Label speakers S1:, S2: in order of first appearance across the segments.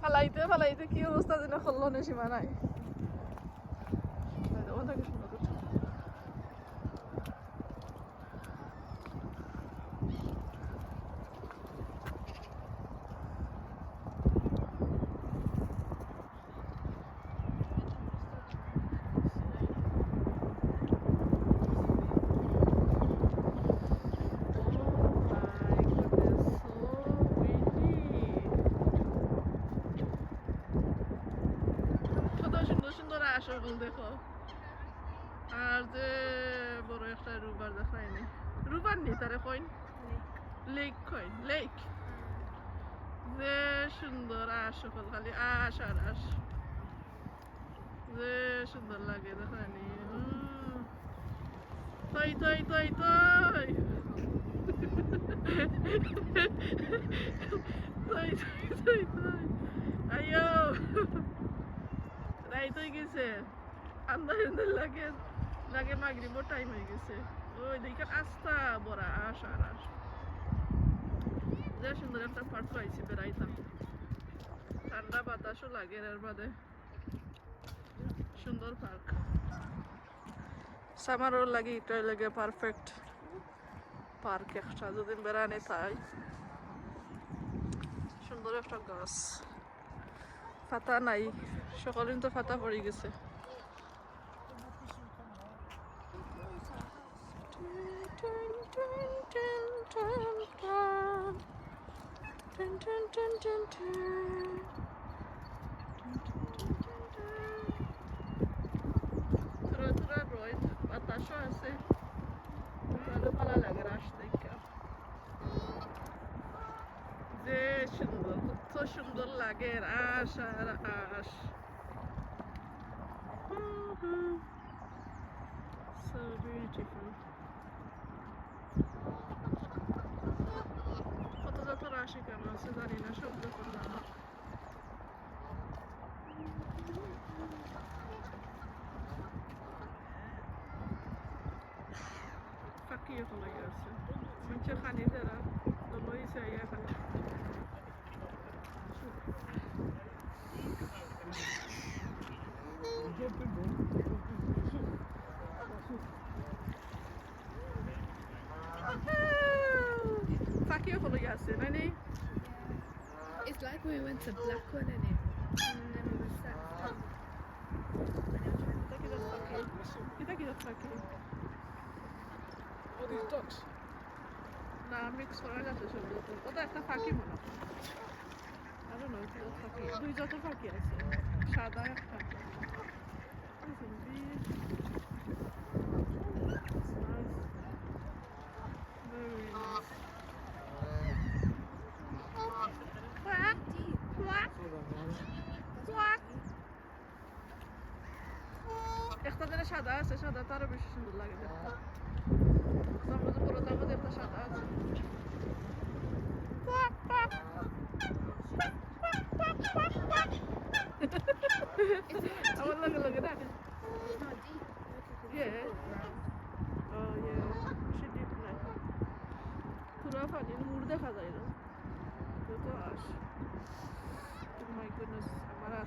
S1: ফালাইতে ফালাইতে কি অবস্থা যেন করল না সীমা নাই। সুন্দর আসল দেখো আর যে বড় একটা রুবার দেখায়নি রুবার নি তারে কইন লেক কইন লেক যে সুন্দর আশ সকল খালি আশ আর আশ যে সুন্দর লাগে দেখায়নি উম। তৈ তৈ তৈ তৈ তৈ তৈ তৈ তৈ আইয়ো রাইত গেছে। আন্দার লাগে লাগে মাগরিবও টাইম হয়ে গেছে। ওই দিকে আস্তা বড়া আস আর আস যে সুন্দর একটা পার্ক পাইছি বেড়াইতাম। ঠান্ডা বাতাসও লাগে এর বাদে। সুন্দর পার্ক সামারও লাগে, এটাই লাগে পারফেক্ট পার্ক একটা। যদি বেড়ানে তাই। সুন্দর একটা গাছ। ফাতা নাই সকালে তো ফাতা পড়ে গেছে Dun, dun, dun, dun, dun. সুন্দর কত সুন্দর লাগে আশ আর আশ So beautiful. কত যত রাশি কেমন আছে জানি না শব্দ করলাম ফাঁকি এখন লাগে আছে নিচে খানি যারা careful of yourself, innit?
S2: It's like when we went to Blackwood, innit? And then we were
S1: set up. You think it's fucking.
S3: All these ducks?
S1: Nah, mix for all that is a little. Oh, that's the fucking one. I don't know if a fucking. Do you just fucking? Shada, fucking. This is weird. اختزل شهادة عاس شهادة طارب مش الحمد لله قدر
S2: زمرد برو زمرد
S1: يبقى Oh yeah. She did that. Kurafa'nın burada kazaydı. Kötü ağaç. Oh my goodness. Amara.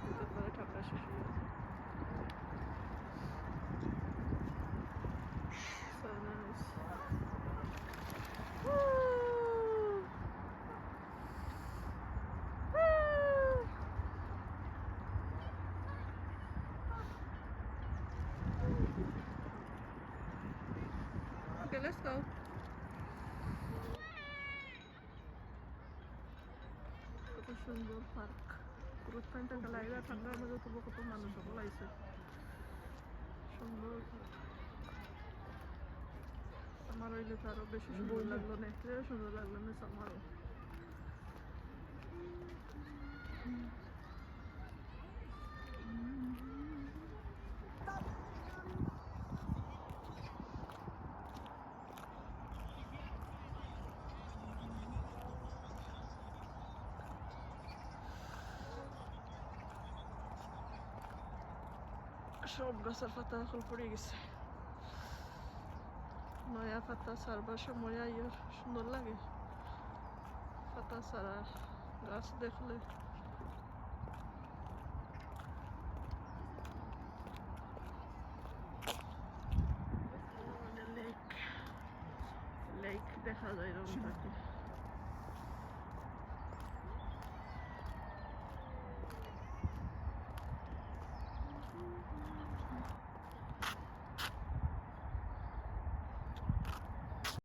S1: Let's go. কত সুন্দর park পুরো একটা Lyra ঠান্ডার মধ্যে তবু কত মানুষ সকল আইসে সুন্দর। আমার হইলে তো আরও বেশি সুন্দর লাগল দেখতে সুন্দর লাগল না আমারও সব গাছের পাতা এখন পড়ে গেছে। নয়া পাতা সারবার সময় আইয়ার সুন্দর লাগে। পাতা সারা গাছ দেখলে। লেক লেক দেখা যায় এরকম থাকে